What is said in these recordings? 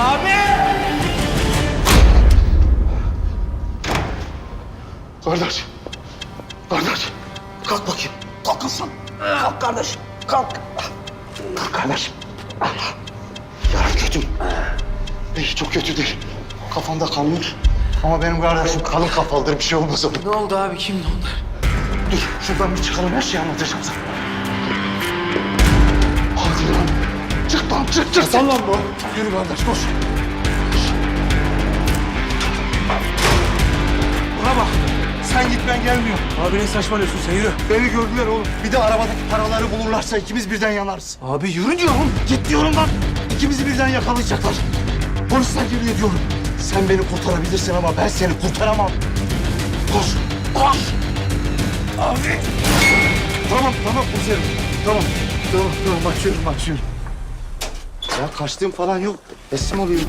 Abi! Kardeş. Kardeş. Kalk bakayım. Kalkın. Kalk kardeş. Kalk. Kalk kardeş. Yaran kötü. İyi çok kötü değil. Kafamda kanmış. Ama benim kardeşim kalın kafalıdır. Bir şey olmaz ona. Ne oldu abi? Kimdi onlar? Dur şuradan bir çıkalım. Her şeyi anlatacağım sana. Çık çık. Hasan lan bu. Yürü kardeş koş. Buna bak. Sen git ben gelmiyorum. Abi ne saçmalıyorsun sen yürü. Beni gördüler oğlum. Bir de arabadaki paraları bulurlarsa ikimiz birden yanarız. Abi yürü diyorum. Git diyorum lan. İkimizi birden yakalayacaklar. Polisler geliyor diyorum. Sen beni kurtarabilirsin ama ben seni kurtaramam. Koş. Koş. Abi. Tamam tamam komiserim. Tamam. Tamam tamam başlıyorum başlıyorum. Ya kaçtığım falan yok. Teslim oluyorum.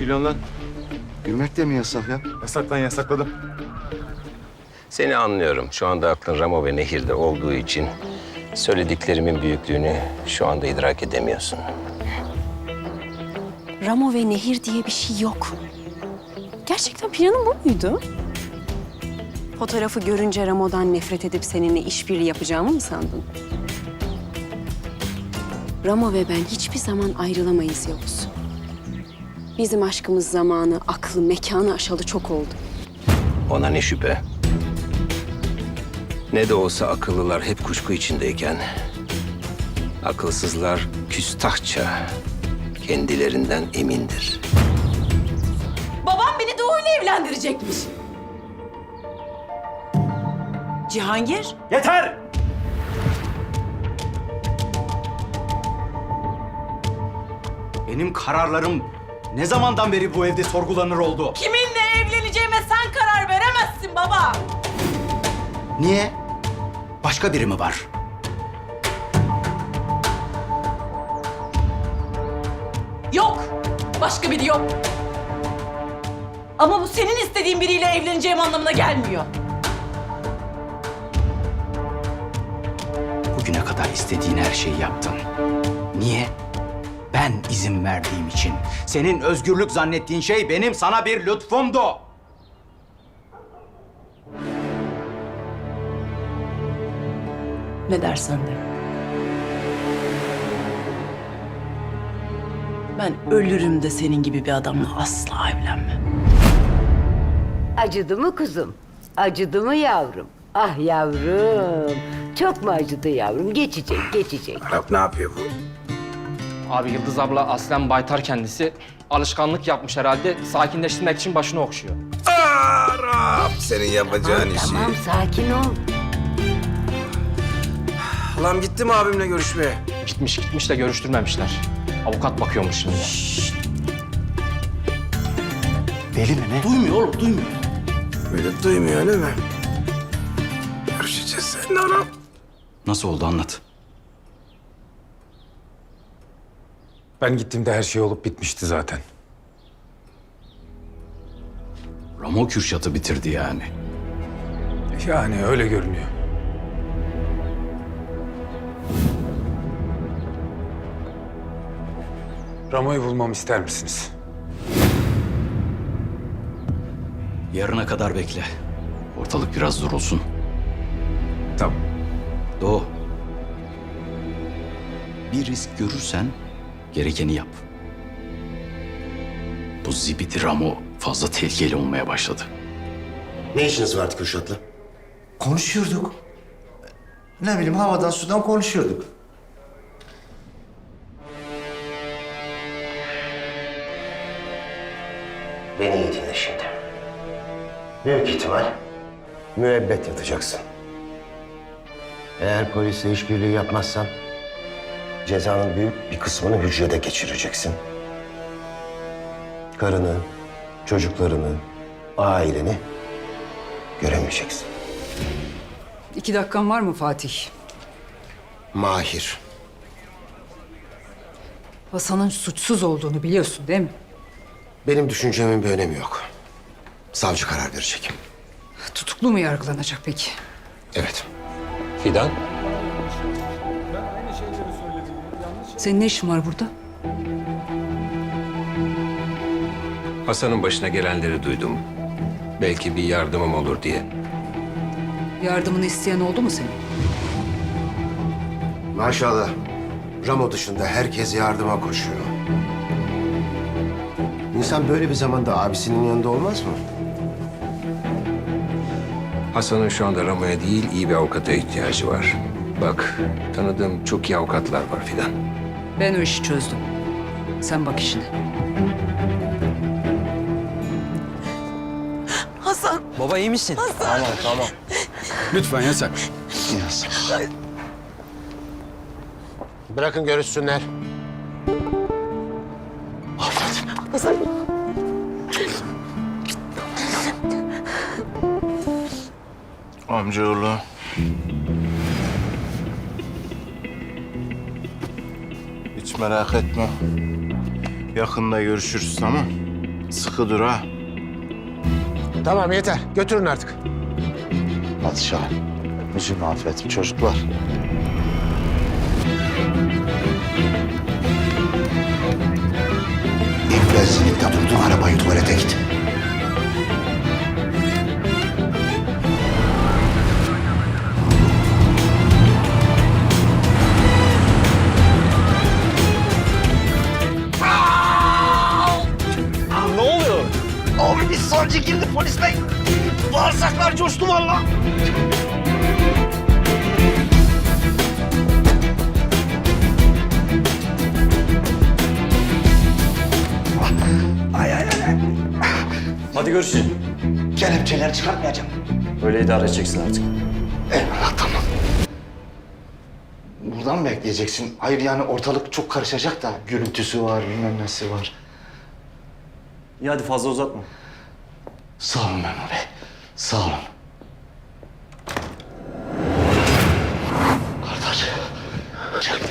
Gülüyorsun lan. Gülmek de mi yasak ya? Yasaklan yasakladım. Seni anlıyorum. Şu anda aklın Ramo ve Nehir'de olduğu için söylediklerimin büyüklüğünü şu anda idrak edemiyorsun. Ramo ve Nehir diye bir şey yok. Gerçekten planın bu muydu? Fotoğrafı görünce Ramo'dan nefret edip seninle işbirliği yapacağımı mı sandın? Ramo ve ben hiçbir zaman ayrılamayız Yavuz. Bizim aşkımız zamanı, aklı, mekanı aşalı çok oldu. Ona ne şüphe. Ne de olsa akıllılar hep kuşku içindeyken... ...akılsızlar küstahça kendilerinden emindir. Evlendirecekmiş. Cihangir? Yeter! Benim kararlarım ne zamandan beri bu evde sorgulanır oldu? Kiminle evleneceğime sen karar veremezsin baba. Niye? Başka biri mi var? Yok. Başka biri yok. Ama bu senin istediğin biriyle evleneceğim anlamına gelmiyor. Bugüne kadar istediğin her şeyi yaptın. Niye? Ben izin verdiğim için. Senin özgürlük zannettiğin şey benim sana bir lütfumdu. Ne dersen de. Ben ölürüm de senin gibi bir adamla asla evlenmem. Acıdı mı kuzum? Acıdı mı yavrum? Ah yavrum. Çok mu acıdı yavrum? Geçecek, geçecek. Abi Yıldız abla aslen baytar kendisi. Alışkanlık yapmış herhalde. Sakinleştirmek için başını okşuyor. Senin yapacağın Tamam, sakin ol. Lan gitti mi abimle görüşmeye? Gitmiş gitmiş de görüştürmemişler. Avukat bakıyormuş şimdi. Deli mi ne? Duymuyor oğlum, duymuyor. Böyle duymuyor öyle mi? Görüşeceğiz seninle anam. Nasıl oldu anlat. Ben gittiğimde her şey olup bitmişti zaten. Ramo Kürşat'ı bitirdi yani. Yani öyle görünüyor. Ramo'yu bulmamı ister misiniz? Yarına kadar bekle. Ortalık biraz durulsun. Tamam. Doğu. Bir risk görürsen gerekeni yap. Bu zibidi Ramo fazla tehlikeli olmaya başladı. Ne işiniz vardı Kürşat'la? Konuşuyorduk. Ne bileyim havadan sudan konuşuyorduk. Büyük ihtimal müebbet yatacaksın. Eğer polisle işbirliği yapmazsan cezanın büyük bir kısmını hücrede geçireceksin. Karını, çocuklarını, aileni göremeyeceksin. İki dakikan var mı Fatih? Mahir. Hasan'ın suçsuz olduğunu biliyorsun değil mi? Benim düşüncemin bir önemi yok. Savcı karar verecek. Tutuklu mu yargılanacak peki? Evet. Fidan, Senin ne işin var burada? Hasan'ın başına gelenleri duydum. Belki bir yardımım olur diye. Yardımını isteyen oldu mu senin? Maşallah. Ramo dışında herkes yardıma koşuyor. İnsan böyle bir zamanda abisinin yanında olmaz mı? Hasan'ın şu anda Ramo'ya değil, iyi bir avukata ihtiyacı var. Bak, tanıdığım çok iyi avukatlar var filan. Ben o işi çözdüm. Sen bak işine. Baba iyi misin? Lütfen yasak. Yaz. Bırakın görüşsünler. Amcaoğlu. Hiç merak etme. Yakında görüşürüz tamam? Sıkı dur ha. Tamam yeter. Götürün artık. Hadi Şahin. Üzülme affet çocuklar. İlk benzinlikte durdun arabayı tuvalete git. Polis bey. Bağırsaklar coştu valla. Ay ay ay. Hadi görüşürüz. Kelepçeleri çıkartmayacağım. Öyle idare edeceksin artık. Eyvallah tamam. Buradan mı bekleyeceksin? Hayır yani ortalık çok karışacak da gürültüsü var, bilmem nesi var. İyi hadi fazla uzatma. Sağ olun Memur Bey. Sağ olun. Kardeş. Çek.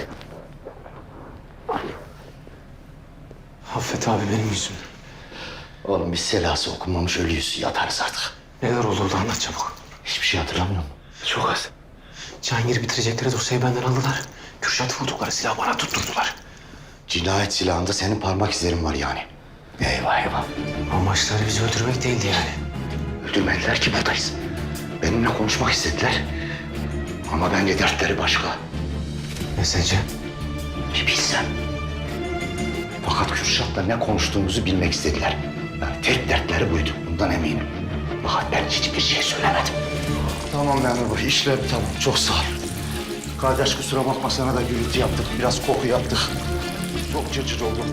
Affet abi benim yüzümden. Oğlum biz selası okunmamış ölüyüz. Yatarız artık. Neler oldu da anlat çabuk. Hiçbir şey hatırlamıyorum. Çok az. Cihangir'i bitirecekleri dosyayı benden aldılar. Kürşat vurdukları silahı bana tutturdular. Cinayet silahında senin parmak izlerin var yani. Eyvah eyvah. Amaçları bizi öldürmek değildi yani. Öldürmediler ki buradayız. Benimle konuşmak istediler. Ama bence dertleri başka. Ne sence? Bir bilsem. Fakat Kürşat'la ne konuştuğumuzu bilmek istediler. Yani tek dertleri buydu. Bundan eminim. Fakat ben hiçbir şey söylemedim. Tamam memur bey. işlem tamam. Çok sağ ol. Kardeş kusura bakma sana da gürültü yaptık. Biraz koku yaptık. Çok cırcır oldum.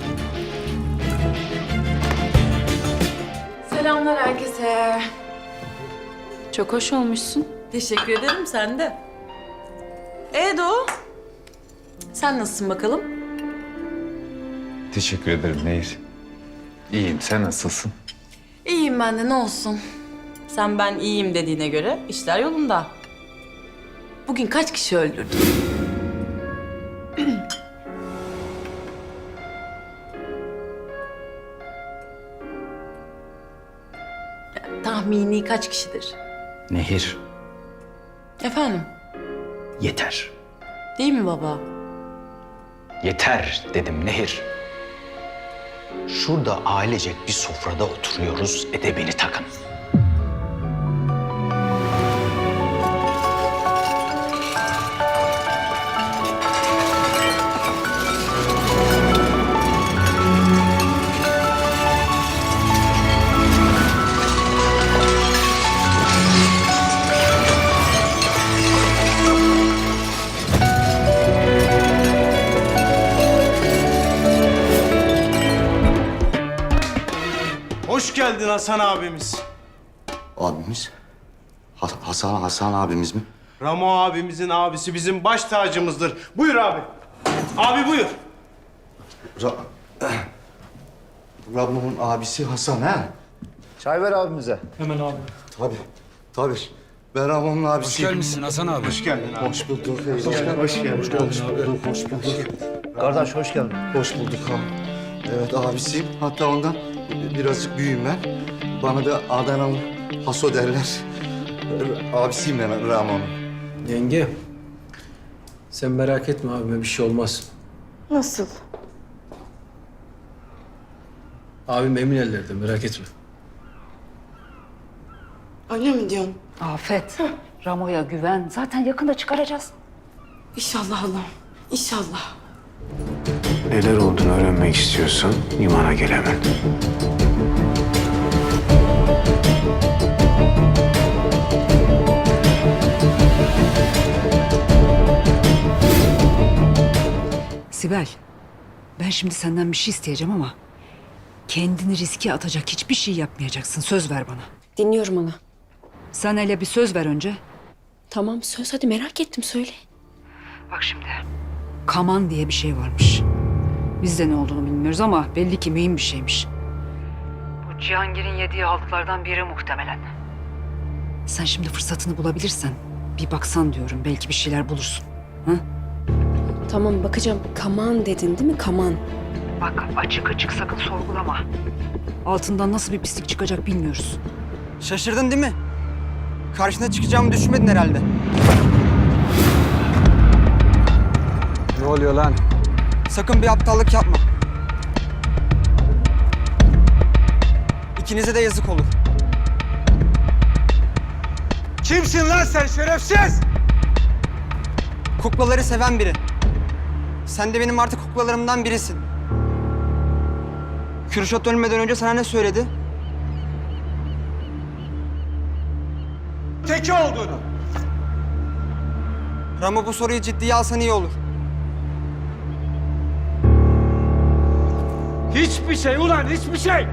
Selamlar herkese. Çok hoş olmuşsun. Teşekkür ederim sen de. Ee Doğu? Sen nasılsın bakalım? Teşekkür ederim Nehir. İyiyim. Sen nasılsın? İyiyim ben de ne olsun. Sen ben iyiyim dediğine göre işler yolunda. Bugün kaç kişi öldürdün? Tahmini kaç kişidir? Nehir, Efendim, yeter. değil mi baba? Yeter dedim Nehir. Şurada ailecek bir sofrada oturuyoruz, edebini takın. Hoş geldin Hasan abimiz. Abimiz? Ha- Hasan, Hasan abimiz mi? Ramo abimizin abisi bizim baş tacımızdır. Buyur abi. Abi buyur. Ra Rabbim'in abisi Hasan ha? Çay ver abimize. Hemen abi. Tabii, tabii. Ben Rabbim'in abisiyim. gelmişsin Hasan abi. Hoş geldin abi. Hoş bulduk. Hoş geldin. Hoş geldin. Hoş bulduk. Hoş bulduk. Kardeş hoş geldin. Hoş bulduk ha. Evet abisiyim. Hatta ondan birazcık büyüğüm ben. Bana da Adanalı Haso derler. Abisiyim ben Ramon'un. Yenge. Sen merak etme abime bir şey olmaz. Nasıl? Abim emin ellerde merak etme. Öyle mi diyorsun? Afet. Ramo'ya güven. Zaten yakında çıkaracağız. İnşallah Allah'ım. İnşallah. Neler olduğunu öğrenmek istiyorsan imana gel hemen. Sibel. Ben şimdi senden bir şey isteyeceğim ama... ...kendini riske atacak hiçbir şey yapmayacaksın. Söz ver bana. Dinliyorum hala. Sen hele bir söz ver önce. Tamam söz hadi merak ettim söyle. Bak şimdi. Kaman diye bir şey varmış. Biz de ne olduğunu bilmiyoruz ama belli ki mühim bir şeymiş. Bu Cihangir'in yediği haltlardan biri muhtemelen. Sen şimdi fırsatını bulabilirsen bir baksan diyorum. Belki bir şeyler bulursun. Tamam bakacağım. Kaman dedin değil mi? Kaman. Bak açık açık sakın sorgulama. Altından nasıl bir pislik çıkacak bilmiyoruz. Şaşırdın değil mi? Karşına çıkacağımı düşünmedin herhalde. Ne oluyor lan? Sakın bir aptallık yapma. İkinize de yazık olur. Kimsin lan sen şerefsiz? Kuklaları seven biri. Sen de benim artık kuklalarımdan birisin. Kürşat ölmeden önce sana ne söyledi? Teki olduğunu. Ramo bu soruyu ciddiye alsan iyi olur. Hiçbir şey ulan hiçbir şey.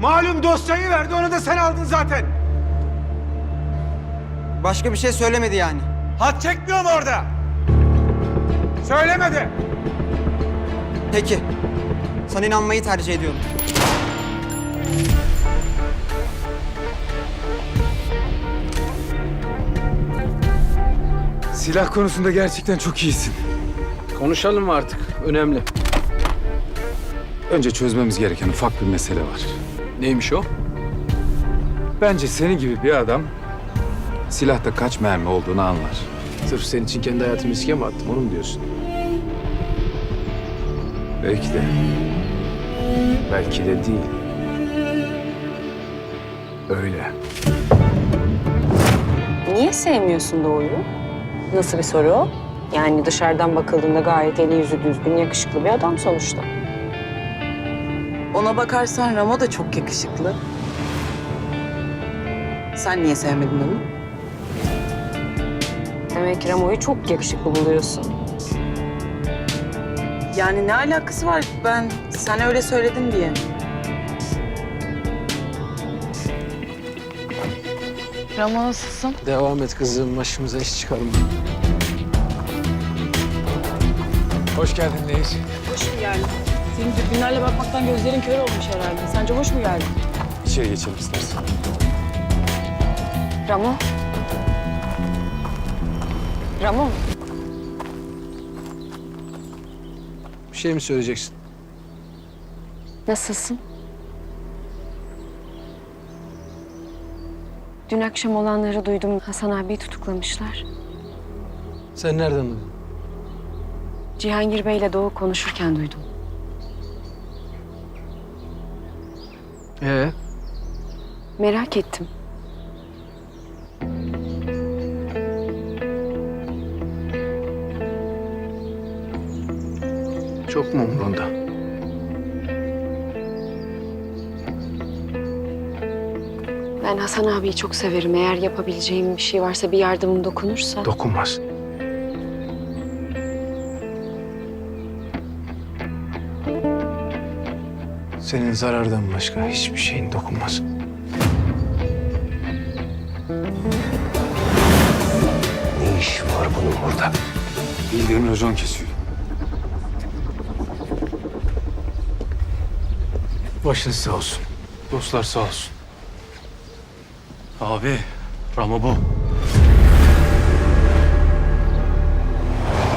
Malum dosyayı verdi onu da sen aldın zaten. Başka bir şey söylemedi yani. Hat çekmiyor mu orada? Söylemedi. Peki. Sana inanmayı tercih ediyorum. Silah konusunda gerçekten çok iyisin. Konuşalım mı artık? Önemli. Önce çözmemiz gereken ufak bir mesele var. Neymiş o? Bence senin gibi bir adam silahta kaç mermi olduğunu anlar. Sırf senin için kendi hayatımı riske mi attım? Onu mu diyorsun? Belki de. Belki de değil. Öyle. Niye sevmiyorsun Doğu'yu? Nasıl bir soru o? Yani dışarıdan bakıldığında gayet eli yüzü düzgün, yakışıklı bir adam sonuçta. Ona bakarsan Ramo da çok yakışıklı. Sen niye sevmedin onu? Demek ki Ramo'yu çok yakışıklı buluyorsun. Yani ne alakası var ben sen öyle söyledin diye. Ramo nasılsın? Devam et kızım. Başımıza iş çıkarma. Hoş geldin Nehir. Senin dürbünlerle bakmaktan gözlerin kör olmuş herhalde. Sence hoş mu geldin? İçeri geçelim istersen. Ramo. Ramo. Bir şey mi söyleyeceksin? Nasılsın? Dün akşam olanları duydum. Hasan abiyi tutuklamışlar. Sen nereden duydun? Cihangir Bey'le Doğu konuşurken duydum. Ee? Merak ettim. Çok mu umurunda? Ben Hasan abiyi çok severim. Eğer yapabileceğim bir şey varsa bir yardımım dokunursa. Dokunmaz. Senin zarardan başka hiçbir şeyin dokunmaz. Ne iş var bunun burada? Bildirim racon kesiyor. Başınız sağ olsun. Dostlar sağ olsun. Abi, Ramo bu.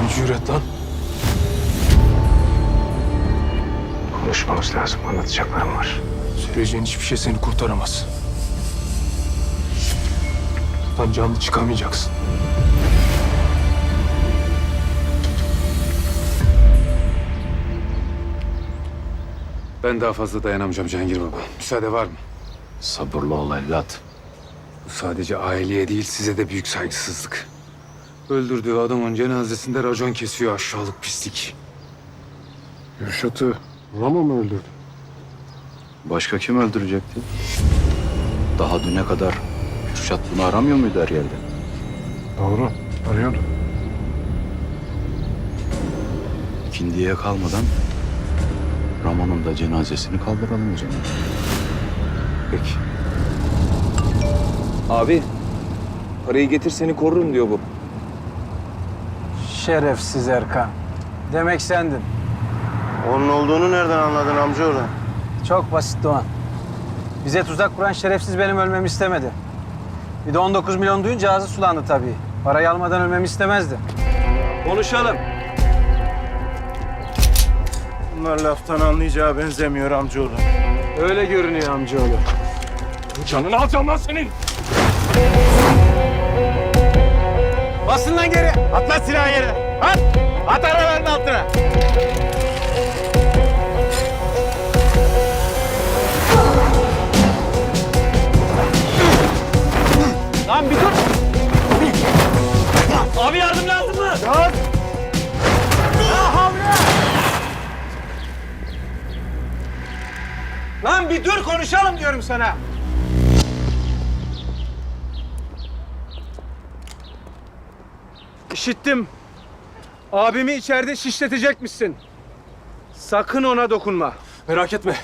Ne cüret lan? Gitmemiz lazım. Anlatacaklarım var. Söyleyeceğin hiçbir şey seni kurtaramaz. Buradan canlı çıkamayacaksın. Ben daha fazla dayanamayacağım Cengir Baba. Müsaade var mı? Sabırlı ol evlat. Bu sadece aileye değil size de büyük saygısızlık. Öldürdüğü adamın cenazesinde racon kesiyor aşağılık pislik. Yürşat'ı Ramo mu öldürdü? Başka kim öldürecekti? Daha düne kadar Kürşat bunu aramıyor muydu her yerde? Doğru. Arıyordu. İkindiye kalmadan Ramon'un da cenazesini kaldıralım o zaman. Peki. Abi, parayı getir seni korurum diyor bu. Şerefsiz Erkan. Demek sendin. Onun olduğunu nereden anladın amcaoğlu? Çok basit Doğan. Bize tuzak kuran şerefsiz benim ölmemi istemedi. Bir de 19 milyon duyunca ağzı sulandı tabii. Parayı almadan ölmemi istemezdi. Konuşalım. Bunlar laftan anlayacağı benzemiyor amcaoğlu. Öyle görünüyor amcaoğlu. Canını alacağım lan senin. Basın lan geri. At lan silahı yere. At. At arabanın altına. Diyorum sana. İşittim. Abimi içeride şişletecekmişsin. Sakın ona dokunma. Merak etme.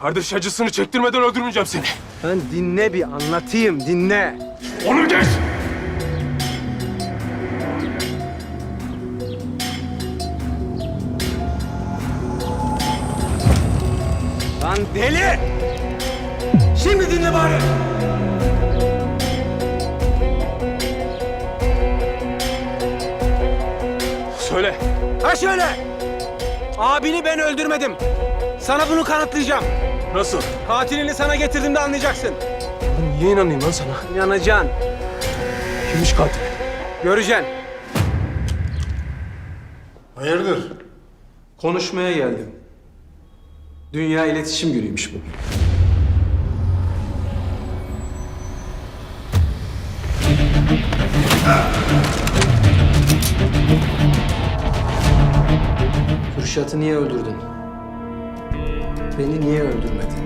Kardeş acısını çektirmeden öldürmeyeceğim seni. Ben dinle bir anlatayım, dinle. Onu geç. Lan deli! Şimdi dinle bari. Söyle. Ha şöyle. Abini ben öldürmedim. Sana bunu kanıtlayacağım. Nasıl? Katilini sana getirdiğimde anlayacaksın. Niye inanayım lan sana? İnanacaksın. Kimmiş katil? Göreceksin. Hayırdır? Konuşmaya geldim. Dünya iletişim günüymüş bu. Kürşat'ı niye öldürdün? Beni niye öldürmedin?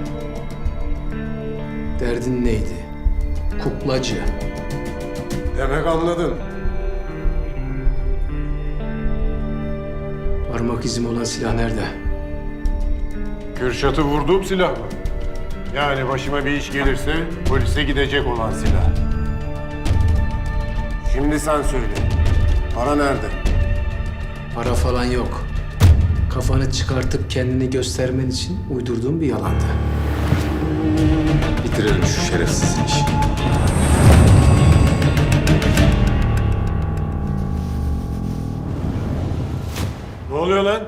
Derdin neydi? Kuklacı. Demek anladın. Parmak izim olan silah nerede? Kürşat'ı vurduğum silah mı? Yani başıma bir iş gelirse polise gidecek olan silah. Şimdi sen söyle. Para nerede? Para falan yok. Kafanı çıkartıp kendini göstermen için uydurduğum bir yalandı. Bitirelim şu şerefsizin işini. Ne oluyor lan?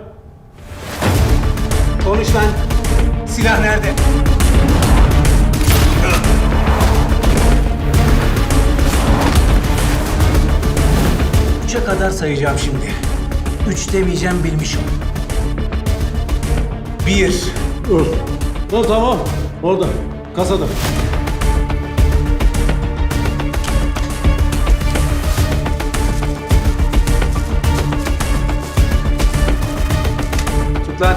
Konuş lan. Silah nerede? Üçe kadar sayacağım şimdi. Üç demeyeceğim bilmiş ol. Bir. Dur. Dur tamam. Orada. Kasada. Tut lan.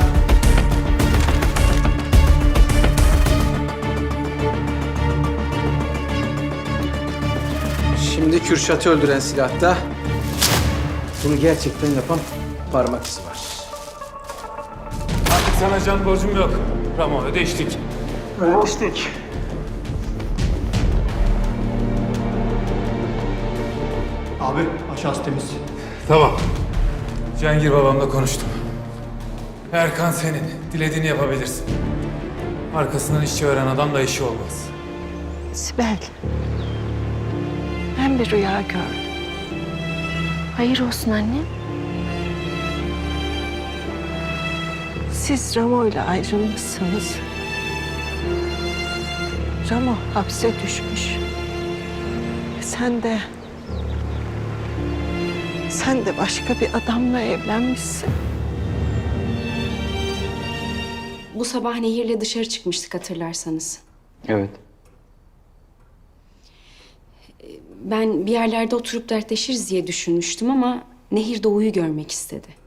Şimdi Kürşat'ı öldüren silahta bunu gerçekten yapan parmak izi var. Sana can borcum yok. Ramo ödeştik. Ödeştik. Abi aşağısı temiz. Tamam. Cihangir babamla konuştum. Erkan senin. Dilediğini yapabilirsin. Arkasından işçi veren adamla işi olmaz. Sibel. Ben bir rüya gördüm. Hayır olsun anne. Siz Ramo ile ayrılmışsınız. Ramo hapse düşmüş. Sen de... Sen de başka bir adamla evlenmişsin. Bu sabah Nehir'le dışarı çıkmıştık hatırlarsanız. Evet. Ben bir yerlerde oturup dertleşiriz diye düşünmüştüm ama Nehir Doğu'yu görmek istedi.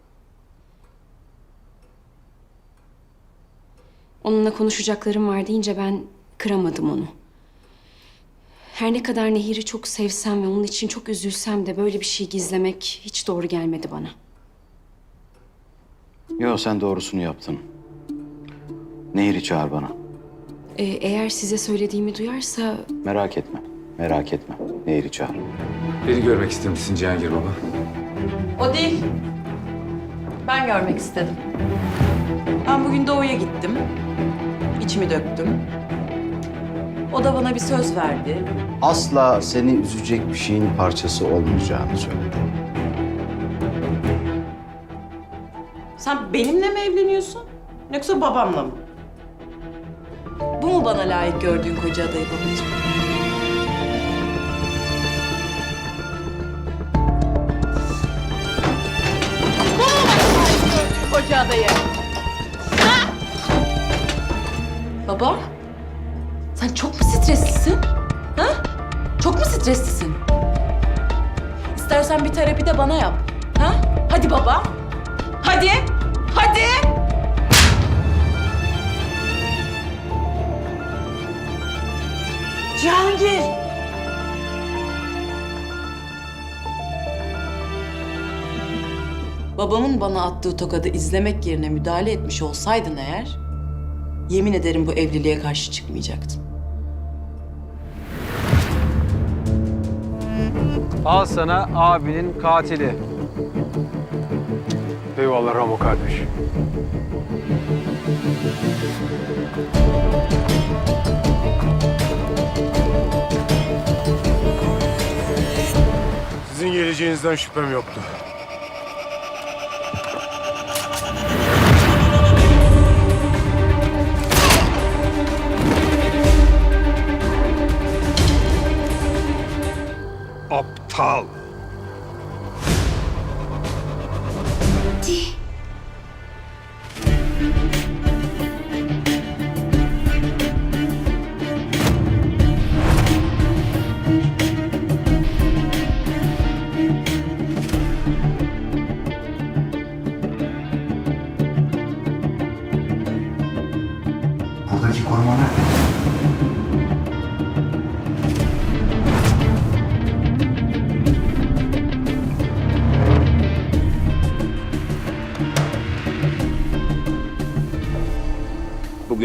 Onunla konuşacaklarım var deyince ben kıramadım onu. Her ne kadar Nehir'i çok sevsem ve onun için çok üzülsem de böyle bir şey gizlemek hiç doğru gelmedi bana. Yo sen doğrusunu yaptın. Nehir'i çağır bana. Ee, eğer size söylediğimi duyarsa Merak etme. Merak etme. Nehir'i çağır. Beni görmek istemişsin Cihangir baba. O değil. Ben görmek istedim. Ben bugün Doğu'ya gittim. İçimi döktüm. O da bana bir söz verdi. Asla seni üzecek bir şeyin parçası olmayacağını söyledi. Sen benimle mi evleniyorsun? Yoksa babamla mı? Bu mu bana layık gördüğün koca adayı babacığım? Bu mu bana layık gördüğün koca adayı? Baba, sen çok mu streslisin? Ha? Çok mu streslisin? İstersen bir terapi de bana yap. Ha? Hadi baba. Hadi. Hadi. Cihangir. Babamın bana attığı tokadı izlemek yerine müdahale etmiş olsaydın eğer... ...yemin ederim bu evliliğe karşı çıkmayacaktım. Al sana abinin katili. Eyvallah Ramo kardeş. Sizin geleceğinizden şüphem yoktu. Aptal.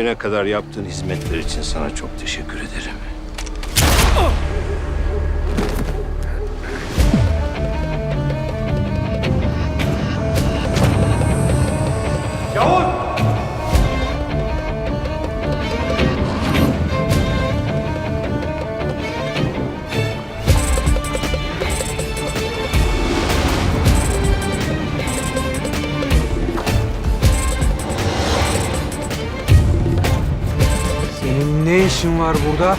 Bugüne kadar yaptığın hizmetler için sana çok teşekkür ederim. İşin var burada?